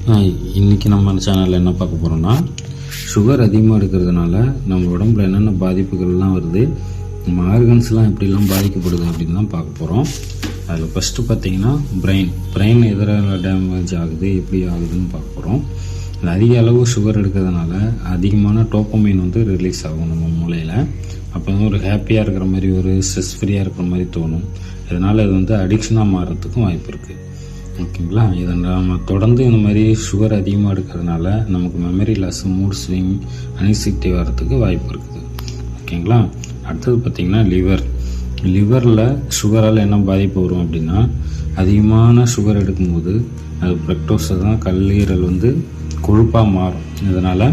இன்றைக்கி நம்ம சேனலில் என்ன பார்க்க போகிறோம்னா சுகர் அதிகமாக எடுக்கிறதுனால நம்ம உடம்புல என்னென்ன பாதிப்புகள்லாம் வருது நம்ம ஆர்கன்ஸ்லாம் எப்படிலாம் பாதிக்கப்படுது அப்படின்னு தான் பார்க்க போகிறோம் அதில் ஃபஸ்ட்டு பார்த்தீங்கன்னா பிரெயின் பிரெயின் எதிராக டேமேஜ் ஆகுது எப்படி ஆகுதுன்னு பார்க்க போகிறோம் அதிக அளவு சுகர் எடுக்கிறதுனால அதிகமான டோப்பமைன் வந்து ரிலீஸ் ஆகும் நம்ம மூளையில். அப்போ வந்து ஒரு ஹாப்பியாக இருக்கிற மாதிரி ஒரு ஸ்ட்ரெஸ் ஃப்ரீயாக இருக்கிற மாதிரி தோணும். இதனால் இது வந்து அடிக்ஷனாக மாறுறதுக்கும் வாய்ப்பு இருக்குது ஓகேங்களா? இதை நம்ம தொடர்ந்து இந்த மாதிரி சுகர் அதிகமாக எடுக்கிறதுனால நமக்கு memory loss mood swing anxiety வர்றதுக்கு வாய்ப்பு இருக்குது. ஓகேங்களா? அடுத்தது பார்த்திங்கன்னா லிவர் லிவரில் சுகரால் என்ன பாதிப்பு வரும் அப்படின்னா அதிகமான சுகர் எடுக்கும்போது அது ஃப்ரக்டோஸை தான் கல்லீரல் வந்து கொழுப்பாக மாறும். இதனால்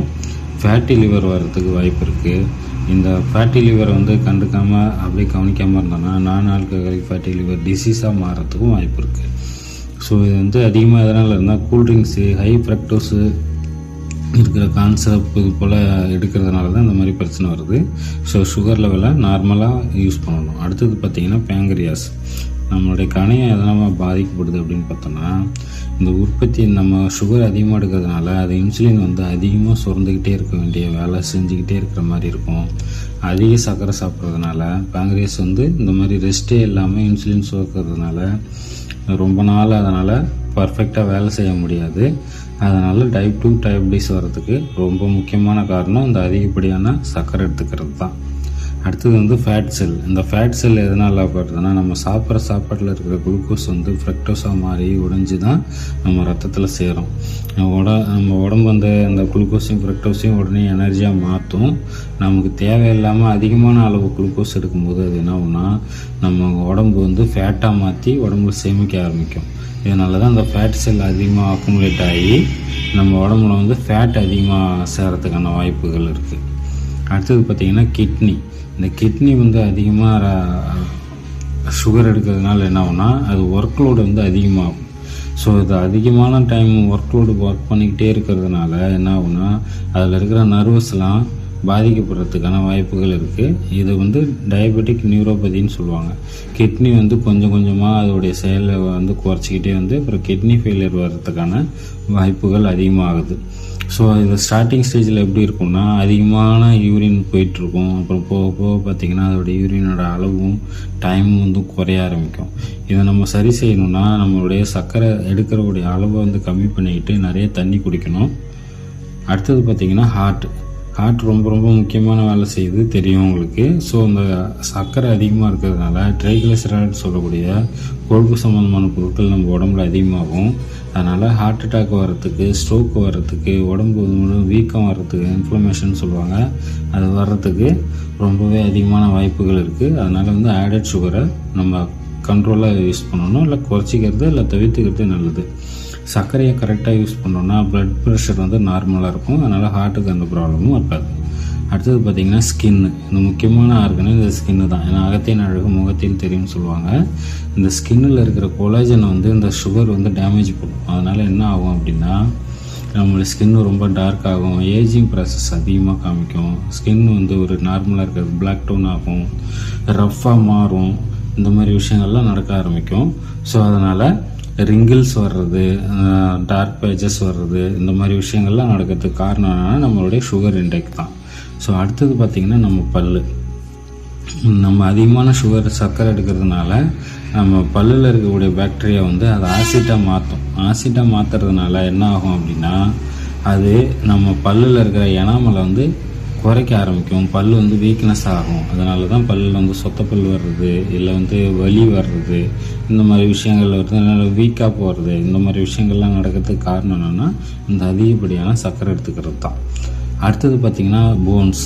ஃபேட்டி லிவர் வர்றதுக்கு வாய்ப்பு இருக்குது இந்த ஃபேட்டி லிவரை வந்து கண்டுக்காமல் அப்படியே கவனிக்காமல் இருந்தோன்னா நான் ஆல்கஹாலிக் ஃபேட்டி லிவர் டிசீஸாக மாறுறதுக்கும் வாய்ப்பு இருக்குது ஸோ இது வந்து அதிகமாக எதனால் இருந்தால் கூல்ட்ரிங்க்ஸு ஹை ஃப்ரக்டோஸு இருக்கிற கான்செப்ட் இது போல் எடுக்கிறதுனால தான் இந்த மாதிரி பிரச்சனை வருது. ஸோ சுகர் லெவலை நார்மலாக யூஸ் பண்ணணும். அடுத்தது பார்த்திங்கன்னா பேங்கரியாஸ் நம்மளுடைய கணையம் எதனால் பாதிக்கப்படுது அப்படின்னு பார்த்தோன்னா இந்த உற்பத்தி நம்ம சுகர் அதிகமாக எடுக்கிறதுனால அது இன்சுலின் வந்து அதிகமாக சுரந்துக்கிட்டே இருக்க வேண்டிய வேலை செஞ்சுக்கிட்டே இருக்கிற மாதிரி இருக்கும். அதிக சர்க்கரை சாப்பிட்றதுனால பேங்கரியாஸ் வந்து இந்த மாதிரி ரெஸ்ட்டே இல்லாமல் இன்சுலின் சுரக்கிறதுனால ரொம்ப நாள் அதனால் பர்ஃபெக்டாக வேலை செய்ய முடியாது. அதனால் டைப் டூ டயபிட்டிஸ் வர்றதுக்கு ரொம்ப முக்கியமான காரணம் இந்த அதிகப்படியான சர்க்கரை எடுத்துக்கிறது தான். அடுத்தது வந்து ஃபேட் செல் இந்த ஃபேட் செல் எதனால் படுறதுன்னா நம்ம சாப்பிட்ற சாப்பாட்டில் இருக்கிற குளுக்கோஸ் வந்து ஃப்ரக்டோஸாக மாறி உடைஞ்சு தான் நம்ம ரத்தத்தில் சேரும். உட நம்ம உடம்பு அந்த அந்த குளுக்கோஸையும் ஃப்ரக்டோஸையும் உடனே எனர்ஜியாக மாற்றும் நமக்கு தேவையில்லாமல் அதிகமான அளவு குளுக்கோஸ் எடுக்கும்போது அது என்ன ஆகும்னா நம்ம உடம்பு வந்து ஃபேட்டாக மாற்றி உடம்புல சேமிக்க ஆரம்பிக்கும். இதனால தான் அந்த ஃபேட் செல் அதிகமாக அக்குமுலேட் ஆகி நம்ம உடம்புல வந்து ஃபேட் அதிகமாக சேரத்துக்கான வாய்ப்புகள் இருக்குது அடுத்தது பார்த்திங்கன்னா கிட்னி இந்த கிட்னி வந்து அதிகமாக சுகர் எடுக்கிறதுனால என்ன ஆகும்னா அது ஒர்க் லோடு வந்து அதிகமாகும். ஸோ இது அதிகமான டைம் ஒர்க் லோடு ஒர்க் பண்ணிக்கிட்டே இருக்கிறதுனால என்ன ஆகுனா அதில் இருக்கிற நர்வஸ்லாம் பாதிக்கப்படுறதுக்கான வாய்ப்புகள் இருக்குது இது வந்து டயபெட்டிக் நியூரோபதின்னு சொல்லுவாங்க. கிட்னி வந்து கொஞ்சம் கொஞ்சமாக அதோடைய செயலை வந்து குறைச்சிக்கிட்டே வந்து அப்புறம் கிட்னி ஃபெயிலியர் வர்றதுக்கான வாய்ப்புகள் அதிகமாகுது. ஸோ இது ஸ்டார்டிங் ஸ்டேஜில் எப்படி இருக்கும்னா அதிகமான யூரின் போயிட்டுருக்கும். அப்புறம் போக போக பார்த்திங்கன்னா அதோட யூரினோட அளவும் டைமும் வந்து குறைய ஆரம்பிக்கும். இதை நம்ம சரி செய்யணும்னா நம்மளுடைய சர்க்கரை எடுக்கிறவுடைய அளவை வந்து கம்மி பண்ணிக்கிட்டு நிறைய தண்ணி குடிக்கணும். அடுத்தது பார்த்திங்கன்னா ஹார்ட் ஹார்ட் ரொம்ப ரொம்ப முக்கியமான வேலை செய்யுது தெரியும் உங்களுக்கு. ஸோ அந்த சர்க்கரை அதிகமாக இருக்கிறதுனால ட்ரைகிளிசரைட் சொல்லக்கூடிய கொழுப்பு சம்மந்தமான பொருட்கள் நம்ம உடம்புல அதிகமாகும். அதனால் ஹார்ட் அட்டாக் வர்றதுக்கு ஸ்ட்ரோக் வர்றதுக்கு உடம்பு வீக்கம் வர்றதுக்கு இன்ஃப்ளமேஷன் சொல்லுவாங்க அது வர்றதுக்கு ரொம்பவே அதிகமான வாய்ப்புகள் இருக்குது அதனால் வந்து ஆடட் சுகரை நம்ம கண்ட்ரோலாக யூஸ் பண்ணணும். இல்லை குறைச்சிக்கிறது இல்லை தவிர்த்துக்கிறது நல்லது. சர்க்கரையை கரெக்டாக யூஸ் பண்ணோன்னா ப்ளட் ப்ரெஷர் வந்து நார்மலாக இருக்கும். அதனால் ஹார்ட்டுக்கு அந்த ப்ராப்ளமும் இருக்காது. அடுத்தது பார்த்திங்கன்னா ஸ்கின்னு இந்த முக்கியமான ஆர்கனே இந்த ஸ்கின்னு தான். ஏன்னா அகத்தின் அழகு முகத்தில் தெரியும்னு சொல்லுவாங்க. இந்த ஸ்கின்னில் இருக்கிற கொலாஜனை வந்து இந்த சுகர் வந்து டேமேஜ் பண்ணும். அதனால் என்ன ஆகும் அப்படின்னா நம்மளோட ஸ்கின் ரொம்ப டார்க் ஆகும். ஏஜிங் ப்ராசஸ் அதிகமாக காமிக்கும். ஸ்கின் வந்து ஒரு நார்மலாக இருக்கிறது பிளாக் டோன் ஆகும். ரஃப்பாக மாறும். இந்த மாதிரி விஷயங்கள்லாம் நடக்க ஆரம்பிக்கும். ஸோ அதனால் ரிங்கிள்ஸ் வர்றது டார்க் பேஜஸ் வர்றது இந்த மாதிரி விஷயங்கள்லாம் நடக்கிறதுக்கு காரணம் என்னென்னா நம்மளுடைய சுகர் இன்டேக் தான். ஸோ அடுத்தது பார்த்திங்கன்னா நம்ம பல் நம்ம அதிகமான சுகர் சர்க்கரை எடுக்கிறதுனால நம்ம பல்லில் இருக்கக்கூடிய பாக்டீரியா வந்து அதை ஆசிட்டாக மாற்றும் ஆசிட்டாக மாற்றுறதுனால என்ன ஆகும் அப்படின்னா அது நம்ம பல்லில் இருக்கிற எனாமலை வந்து குறைக்க ஆரம்பிக்கும். பல் வந்து வீக்னஸ் ஆகும். அதனால தான் பல்லில் வந்து சொத்தப்பல் வர்றது இல்லை வந்து வலி வர்றது இந்த மாதிரி விஷயங்கள் வருது வீக்காக போகிறது இந்த மாதிரி விஷயங்கள்லாம் நடக்கிறதுக்கு காரணம் என்னென்னா இந்த அதிகப்படியான சர்க்கரை எடுத்துக்கிறது தான். அடுத்தது பார்த்திங்கன்னா போன்ஸ்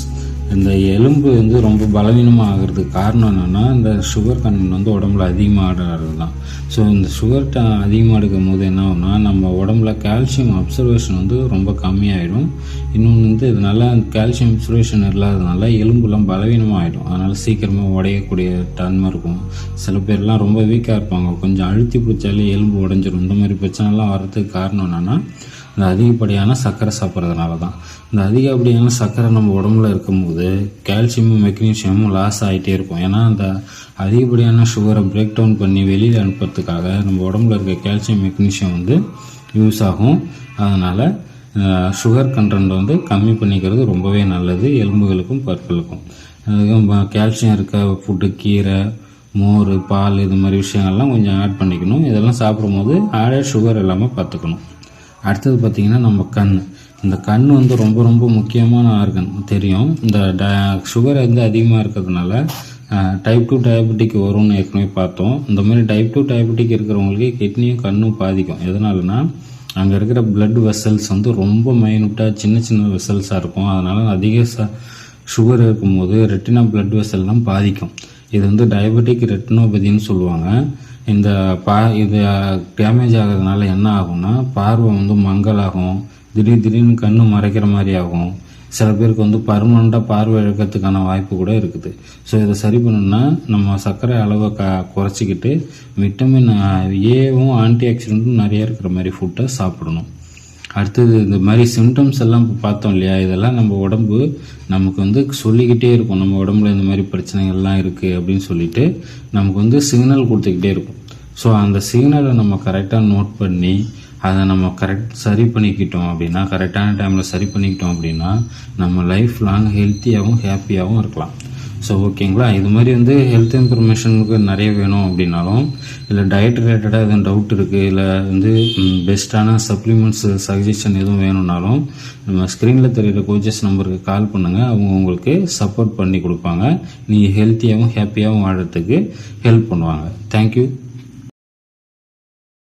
இந்த எலும்பு வந்து ரொம்ப பலவீனமாக ஆகிறதுக்கு காரணம் என்னென்னா இந்த சுகர் கண்டென்ட் வந்து உடம்புல அதிகமாகிறது தான் ஸோ இந்த சுகர் ட அதிகமாக எடுக்கும் போது என்ன ஆகும்னா நம்ம உடம்புல கால்சியம் அப்சர்வேஷன் வந்து ரொம்ப கம்மியாயிடும். இன்னொன்று வந்து இதனால் அந்த கால்சியம் அப்சர்வேஷன் இல்லாததுனால எலும்புலாம் பலவீனமாக ஆகிடும் அதனால் சீக்கிரமாக உடையக்கூடிய தன்மை இருக்கும். சில பேர்லாம் ரொம்ப வீக்காக இருப்பாங்க. கொஞ்சம் அழுத்தி பிடிச்சாலே எலும்பு உடஞ்சிரும். இந்த மாதிரி பிரச்சனைலாம் வர்றதுக்கு காரணம் என்னென்னா இந்த அதிகப்படியான சர்க்கரை சாப்பிட்றதுனால தான் இந்த அதிகப்படியான சர்க்கரை நம்ம உடம்புல இருக்கும்போது கால்சியமும் மெக்னீஷியமும் லாஸ் ஆகிட்டே இருக்கும். ஏன்னா அந்த அதிகப்படியான சுகரை பிரேக் டவுன் பண்ணி வெளியில் அனுப்புறதுக்காக நம்ம உடம்புல இருக்க கால்சியம் மெக்னீஷியம் வந்து யூஸ் ஆகும். அதனால் சுகர் கண்டென்ட் வந்து கம்மி பண்ணிக்கிறது ரொம்பவே நல்லது. எலும்புகளுக்கும் பற்களுக்கும். அதுக்கும் கால்சியம் இருக்க ஃபுட்டு கீரை மோர் பால் இது மாதிரி விஷயங்கள்லாம் கொஞ்சம் ஆட் பண்ணிக்கணும். இதெல்லாம் சாப்பிடும்போது ஆடே சுகர் இல்லாமல் பார்த்துக்கணும். அடுத்தது பார்த்திங்கன்னா நம்ம கண். இந்த கண் வந்து ரொம்ப ரொம்ப முக்கியமான ஆர்கன் தெரியும். இந்த ட சுகர் வந்து அதிகமாக இருக்கிறதுனால டைப் டூ டயபெட்டிக் வரும்னு ஏற்கனவே பார்த்தோம். இந்த மாதிரி டைப் டூ டயபெட்டிக் இருக்கிறவங்களுக்கு கிட்னியும் கண்ணும் பாதிக்கும். எதனாலனா அங்கே இருக்கிற பிளட் வெசல்ஸ் வந்து ரொம்ப மைனூட்டாக சின்ன சின்ன வெசல்ஸாக இருக்கும். அதனால் அதிக ச சுகர் இருக்கும்போது ரெட்டினா பிளட் வெசல்லாம் பாதிக்கும். இது வந்து டயபெட்டிக் ரெட்டினோபதின்னு சொல்லுவாங்க. இந்த பா இது டேமேஜ் ஆகிறதுனால என்ன ஆகும்னா பார்வை வந்து மங்கலாகும். திடீர் திடீர்னு கண்ணு மறைக்கிற மாதிரி ஆகும். சில பேருக்கு வந்து பர்மனெண்ட்டாக பார்வை இழக்கிறதுக்கான வாய்ப்பு கூட இருக்குது. ஸோ இதை சரி பண்ணணும்னா நம்ம சர்க்கரை அளவை க குறைச்சிக்கிட்டு விட்டமின் ஏவும் ஆன்டி ஆக்சிடென்ட்டும் நிறையா இருக்கிற மாதிரி ஃபுட்டை சாப்பிடணும். அடுத்தது இந்த மாதிரி சிம்டம்ஸ் எல்லாம் இப்போ பார்த்தோம் இல்லையா? இதெல்லாம் நம்ம உடம்பு நமக்கு வந்து சொல்லிக்கிட்டே இருக்கும். நம்ம உடம்புல இந்த மாதிரி பிரச்சனைகள்லாம் இருக்குது அப்படின்னு சொல்லிட்டு நமக்கு வந்து சிக்னல் கொடுத்துக்கிட்டே இருக்கும். ஸோ அந்த சிக்னலை நம்ம கரெக்டாக நோட் பண்ணி அதை நம்ம கரெக்ட் சரி பண்ணிக்கிட்டோம் அப்படின்னா கரெக்டான டைமில் சரி பண்ணிக்கிட்டோம் அப்படின்னா நம்ம லைஃப் லாங் ஹெல்த்தியாகவும் ஹாப்பியாகவும் இருக்கலாம் ஸோ ஓகேங்களா இது மாதிரி வந்து ஹெல்த் இன்ஃபர்மேஷனுக்கு நிறைய வேணும் அப்படின்னாலும் இல்லை டயட் ரிலேட்டடாக எதுவும் டவுட் இருக்குது இல்லை வந்து பெஸ்ட்டான சப்ளிமெண்ட்ஸ் சஜஷன் எதுவும் வேணும்னாலும் நம்ம ஸ்க்ரீனில் தெரியுற கோச்சஸ் நம்பருக்கு கால் பண்ணுங்கள் அவங்க உங்களுக்கு சப்போர்ட் பண்ணி கொடுப்பாங்க. நீங்கள் ஹெல்த்தியாகவும் ஹாப்பியாகவும் வாழறதுக்கு ஹெல்ப் பண்ணுவாங்க. தேங்க்யூ